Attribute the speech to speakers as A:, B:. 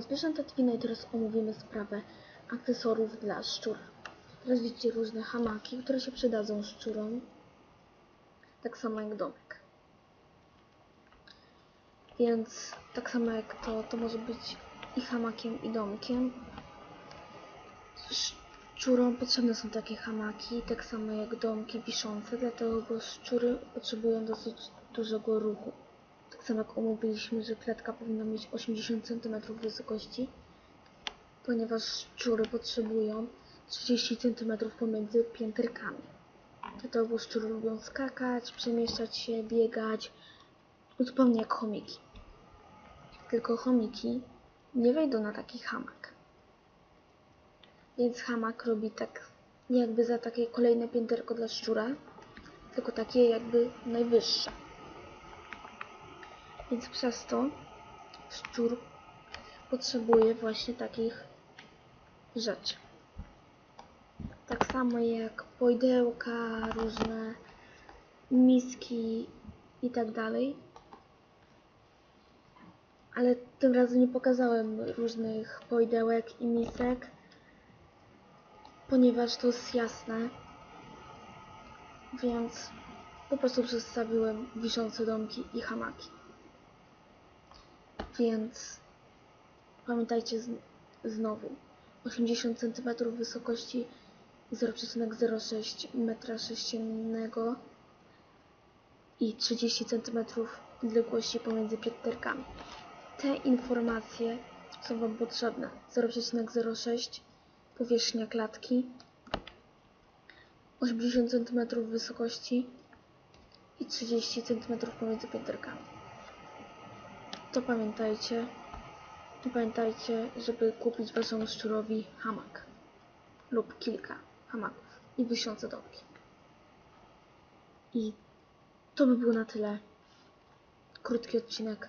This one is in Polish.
A: strony Zwierzęta i teraz omówimy sprawę akcesorów dla szczur. Teraz widzicie różne hamaki, które się przydadzą szczurom. Tak samo jak domek. Więc tak samo jak to, to może być i hamakiem, i domkiem. Szczurom potrzebne są takie hamaki, tak samo jak domki wiszące, dlatego szczury potrzebują dosyć dużego ruchu. Tak samo jak omówiliśmy, że klatka powinna mieć 80 cm wysokości, ponieważ szczury potrzebują 30 cm pomiędzy pięterkami. Dlatego szczury lubią skakać, przemieszczać się, biegać, zupełnie jak chomiki. Tylko chomiki nie wejdą na taki hamak. Więc hamak robi tak jakby za takie kolejne pięterko dla szczura, tylko takie jakby najwyższe. Więc przez to szczur potrzebuje właśnie takich rzeczy. Tak samo jak pojdełka, różne miski i tak dalej. Ale tym razem nie pokazałem różnych pojdełek i misek, ponieważ to jest jasne. Więc po prostu przedstawiłem wiszące domki i hamaki. Więc pamiętajcie znowu 80 cm wysokości 0,06 m sześciennego i 30 cm odległości pomiędzy pięterkami. Te informacje są Wam potrzebne. 0,06 powierzchnia klatki, 80 cm wysokości i 30 cm pomiędzy pięterkami. To pamiętajcie. I pamiętajcie, żeby kupić Waszemu szczurowi hamak lub kilka hamaków i wiszące domki. I to by było na tyle. Krótki odcinek.